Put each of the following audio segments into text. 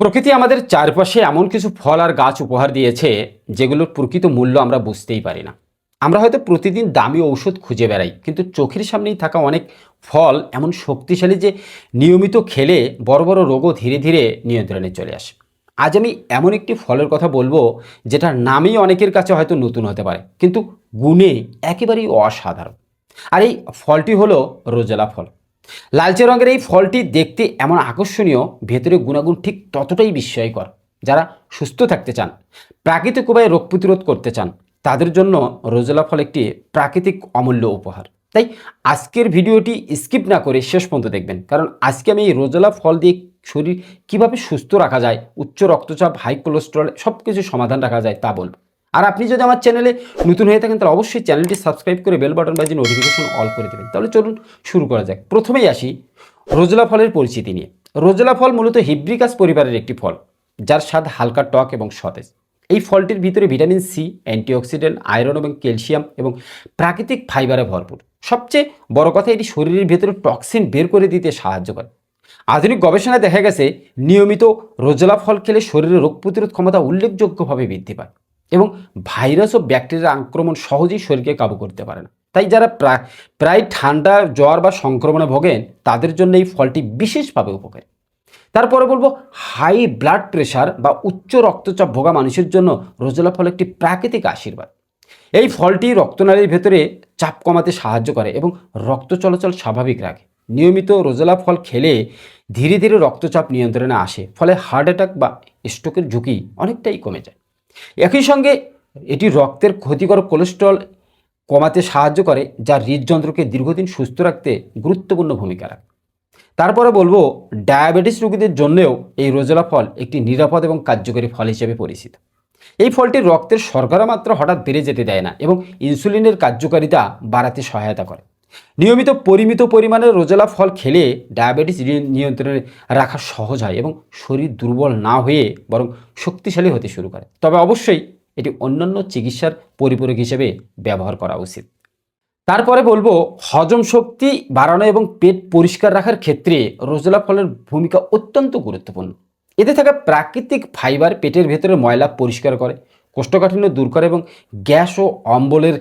প্রকৃতি আমাদের চারপাশে এমন কিছু ফল আর গাছ উপহার দিয়েছে, যেগুলোর প্রকৃত মূল্য আমরা বুঝতেই পারি না। আমরা হয়তো প্রতিদিন দামি ঔষধ খুঁজে বেড়াই, কিন্তু চোখের সামনেই থাকা অনেক ফল এমন শক্তিশালী যে নিয়মিত খেলে বড় বড় রোগও ধীরে ধীরে নিয়ন্ত্রণে চলে আসে। আজ আমি এমন একটি ফলের কথা বলব, যেটার নামই অনেকের কাছে হয়তো নতুন হতে পারে, কিন্তু গুণে একেবারেই অসাধারণ। আর এই ফলটি হলো রোজেলা ফল। লালচে রঙের এই ফলটি দেখতে এমন আকর্ষণীয়, ভেতরে গুণাগুণ ঠিক ততটাই বিস্ময়কর। যারা সুস্থ থাকতে চান, প্রাকৃতিক উপায়ে রোগ প্রতিরোধ করতে চান, তাদের জন্য রোজেলা ফল একটি প্রাকৃতিক অমূল্য উপহার। তাই আজকের ভিডিওটি স্কিপ না করে শেষ পর্যন্ত দেখবেন। কারণ আজকে আমি এই রোজেলা ফল দিয়ে শরীর কীভাবে সুস্থ রাখা যায়, উচ্চ রক্তচাপ, হাই কোলেস্টেরল সব কিছু সমাধান রাখা যায় তা বলব। আর আপনি যদি আমার চ্যানেলে নতুন হয়ে থাকেন, তাহলে অবশ্যই চ্যানেলটি সাবস্ক্রাইব করে বেল বাটন বাজিয়ে নোটিফিকেশন অল করে দেবেন। তাহলে চলুন শুরু করা যাক। প্রথমেই আসি রোজলা ফলের পরিচিতি নিয়ে। রোজলা ফল মূলত হিব্রিকাস পরিবারের একটি ফল, যার স্বাদ হালকা টক এবং সতেজ। এই ফলটির ভিতরে ভিটামিন সি, অ্যান্টিঅক্সিডেন্ট, আয়রন এবং ক্যালসিয়াম এবং প্রাকৃতিক ফাইবারে ভরপুর। সবচেয়ে বড় কথা, এটি শরীরের ভেতরে টক্সিন বের করে দিতে সাহায্য করে। আধুনিক গবেষণায় দেখা গেছে, নিয়মিত রোজলা ফল খেলে শরীরের রোগ প্রতিরোধ ক্ষমতা উল্লেখযোগ্যভাবে বৃদ্ধি পায়। এবং ভাইরাস ও ব্যাকটেরিয়ার আক্রমণ সহজেই শরীরকে কাবু করতে পারে না। তাই যারা প্রায় প্রায় ঠান্ডা জ্বর বা সংক্রমণে ভোগেন, তাদের জন্য এই ফলটি বিশেষভাবে উপকারী। তারপরে বলব হাই ব্লাড প্রেশার বা উচ্চ রক্তচাপ ভোগা মানুষের জন্য রোজলা ফল একটি প্রাকৃতিক আশীর্বাদ। এই ফলটি রক্তনালীর ভেতরে চাপ কমাতে সাহায্য করে এবং রক্ত চলাচল স্বাভাবিক রাখে। নিয়মিত রোজলা ফল খেলে ধীরে ধীরে রক্তচাপ নিয়ন্ত্রণে আসে, ফলে হার্ট অ্যাটাক বা স্ট্রোকের ঝুঁকি অনেকটাই কমে যায়। একই সঙ্গে এটি রক্তের ক্ষতিকর কোলেস্ট্রল কমাতে সাহায্য করে, যা হৃদযন্ত্রকে দীর্ঘদিন সুস্থ রাখতে গুরুত্বপূর্ণ ভূমিকা রাখে। তারপরে বলব, ডায়াবেটিস রোগীদের জন্যও এই রোজলা ফল একটি নিরাপদ এবং কার্যকরী ফল হিসেবে পরিচিত। এই ফলটি রক্তের শর্করা মাত্রা হঠাৎ বেড়ে যেতে দেয় না এবং ইনসুলিনের কার্যকারিতা বাড়াতে সহায়তা করে। নিয়মিত পরিমিত পরিমাণে রোজলা ফল খেলে ডায়াবেটিস নিয়ন্ত্রণে রাখা সহজ হয় এবং শরীর দুর্বল না হয়ে বরং শক্তিশালী হতে শুরু করে। তবে অবশ্যই এটি অন্যান্য চিকিৎসার পরিপূরক হিসেবে ব্যবহার করা উচিত। তারপরে বলব, হজম শক্তি বাড়ানো এবং পেট পরিষ্কার রাখার ক্ষেত্রে রোজলা ফলের ভূমিকা অত্যন্ত গুরুত্বপূর্ণ। এতে থাকা প্রাকৃতিক ফাইবার পেটের ভেতরে ময়লা পরিষ্কার করে, কোষ্ঠকাঠিন্য দূর করে এবং গ্যাস ও অম্বলের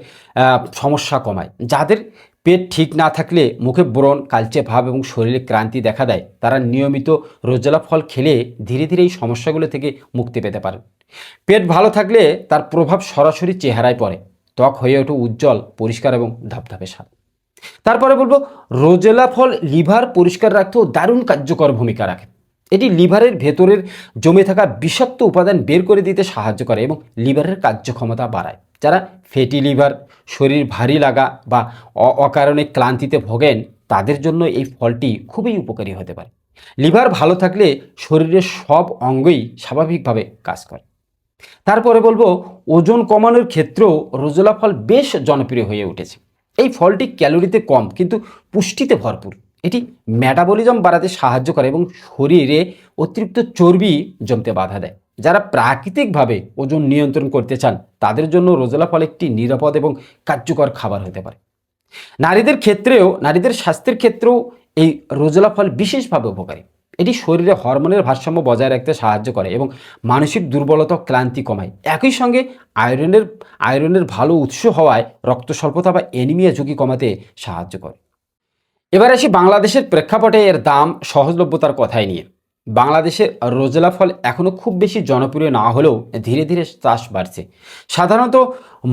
সমস্যা কমায়, যাদের পেট ঠিক না থাকলে মুখে ব্রণ, কালচে ভাব এবং শরীরে ক্রান্তি দেখা দেয়। তারা নিয়মিত রোজলা ফল খেলে ধীরে ধীরে এই সমস্যাগুলো থেকে মুক্তি পেতে পারেন পেট ভালো থাকলে তার প্রভাব সরাসরি চেহারায় পড়ে। ত্বক হয়ে ওঠে উজ্জ্বল, পরিষ্কার এবং ধপধপে স্বাদ। তারপরে বলব রোজেলা ফল লিভার পরিষ্কার রাখতেও দারুণ কার্যকর ভূমিকা রাখে। এটি লিভারের ভেতরের জমে থাকা বিষাক্ত উপাদান বের করে দিতে সাহায্য করে এবং লিভারের কার্যক্ষমতা বাড়ায়। যারা ফ্যাটি লিভার শরীর ভারী লাগা বা অকারণে ক্লান্তিতে ভোগেন, তাদের জন্য এই ফলটি খুবই উপকারী হতে পারে। লিভার ভালো থাকলে শরীরের সব অঙ্গই স্বাভাবিকভাবে কাজ করে। তারপরে বলব, ওজন কমানোর ক্ষেত্রেও রোজলা ফল বেশ জনপ্রিয় হয়ে উঠেছে। এই ফলটি ক্যালোরিতে কম, কিন্তু পুষ্টিতে ভরপুর। এটি ম্যাটাবলিজম বাড়াতে সাহায্য করে এবং শরীরে অতিরিক্ত চর্বি জমতে বাধা দেয়। যারা প্রাকৃতিকভাবে ওজন নিয়ন্ত্রণ করতে চান, তাদের জন্য রোজলা ফল একটি নিরাপদ এবং কার্যকর খাবার হতে পারে। নারীদের ক্ষেত্রেও, নারীদের স্বাস্থ্যের ক্ষেত্রেও এই রোজলা ফল বিশেষভাবে উপকারী। এটি শরীরে হরমোনের ভারসাম্য বজায় রাখতে সাহায্য করে এবং মানসিক দুর্বলতা, ক্লান্তি কমায়। একই সঙ্গে আয়রনের আয়রনের ভালো উৎস হওয়ায় রক্ত স্বল্পতা বা এনিমিয়া ঝুঁকি কমাতে সাহায্য করে। এবার আসি বাংলাদেশের প্রেক্ষাপটে এর দাম সহজলভ্যতার কথাই নিয়ে। বাংলাদেশে রোজলা ফল এখনও খুব বেশি জনপ্রিয় না হলেও ধীরে ধীরে চাষ বাড়ছে। সাধারণত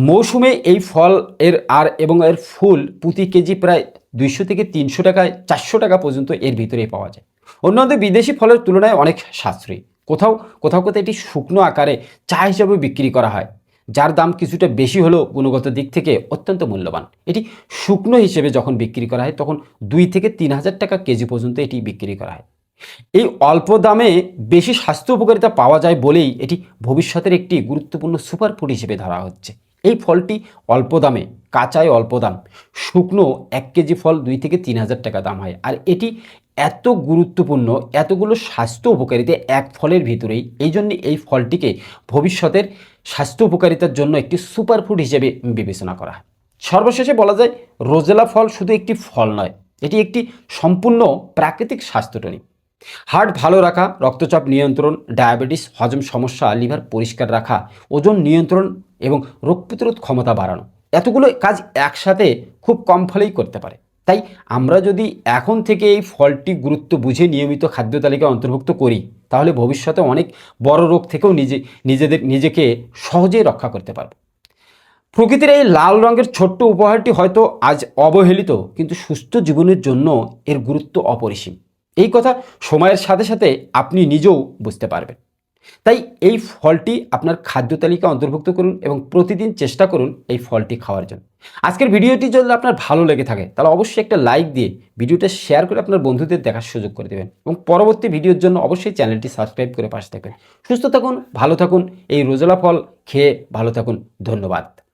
মৌসুমে এই ফল এর আর এবং এর ফুল প্রতি কেজি প্রায় দুইশো থেকে তিনশো টাকায় চারশো টাকা পর্যন্ত এর ভিতরেই পাওয়া যায়। অন্যান্য বিদেশি ফলের তুলনায় অনেক সাশ্রয়ী। কোথাও কোথাও কোথাও এটি শুকনো আকারে চা হিসাবে বিক্রি করা হয়, যার দাম কিছুটা বেশি হলেও গুণগত দিক থেকে অত্যন্ত মূল্যবান। এটি শুকনো হিসেবে যখন বিক্রি করা হয়, তখন দুই থেকে তিন হাজার টাকা কেজি পর্যন্ত এটি বিক্রি করা হয়। এই অল্প দামে বেশি স্বাস্থ্য উপকারিতা পাওয়া যায় বলেই এটি ভবিষ্যতের একটি গুরুত্বপূর্ণ সুপারফুড হিসেবে ধরা হচ্ছে। এই ফলটি অল্প দামে, কাঁচায় অল্প দাম, শুকনো এক কেজি ফল দুই থেকে তিন হাজার টাকা দাম হয়। আর এটি এত গুরুত্বপূর্ণ, এতগুলো স্বাস্থ্য উপকারিতা এক ফলের ভিতরেই, এই জন্য এই ফলটিকে ভবিষ্যতের স্বাস্থ্য উপকারিতার জন্য একটি সুপার ফুড হিসেবে বিবেচনা করা হয়। সর্বশেষে বলা যায়, রোজেলা ফল শুধু একটি ফল নয়, এটি একটি সম্পূর্ণ প্রাকৃতিক স্বাস্থ্য টনিক। হার্ট ভালো রাখা, রক্তচাপ নিয়ন্ত্রণ, ডায়াবেটিস, হজম সমস্যা, লিভার পরিষ্কার রাখা, ওজন নিয়ন্ত্রণ এবং রোগ প্রতিরোধ ক্ষমতা বাড়ানো। এতগুলো কাজ একসাথে খুব কম ফলেই করতে পারে। তাই আমরা যদি এখন থেকে এই ফলটি গুরুত্ব বুঝে নিয়মিত খাদ্য তালিকায় অন্তর্ভুক্ত করি, তাহলে ভবিষ্যতে অনেক বড় রোগ থেকেও নিজে, নিজেদের, নিজেকে সহজেই রক্ষা করতে পারব। প্রকৃতির এই লাল রঙের ছোট্ট উপহারটি হয়তো আজ অবহেলিত, কিন্তু সুস্থ জীবনের জন্য এর গুরুত্ব অপরিসীম। এই কথা সময়ের সাথে সাথে আপনি নিজেও বুঝতে পারবেন। তাই এই ফলটি আপনার খাদ্য তালিকা অন্তর্ভুক্ত করুন এবং প্রতিদিন চেষ্টা করুন এই ফলটি খাওয়ার জন্য। আজকের ভিডিওটি যদি আপনার ভালো লেগে থাকে, তাহলে অবশ্যই একটা লাইক দিয়ে ভিডিওটা শেয়ার করে আপনার বন্ধুদের দেখার সুযোগ করে দেবেন এবং পরবর্তী ভিডিওর জন্য অবশ্যই চ্যানেলটি সাবস্ক্রাইব করে পাশে থাকবেন। সুস্থ থাকুন, ভালো থাকুন, এই রোজলা ফল খেয়ে ভালো থাকুন। ধন্যবাদ।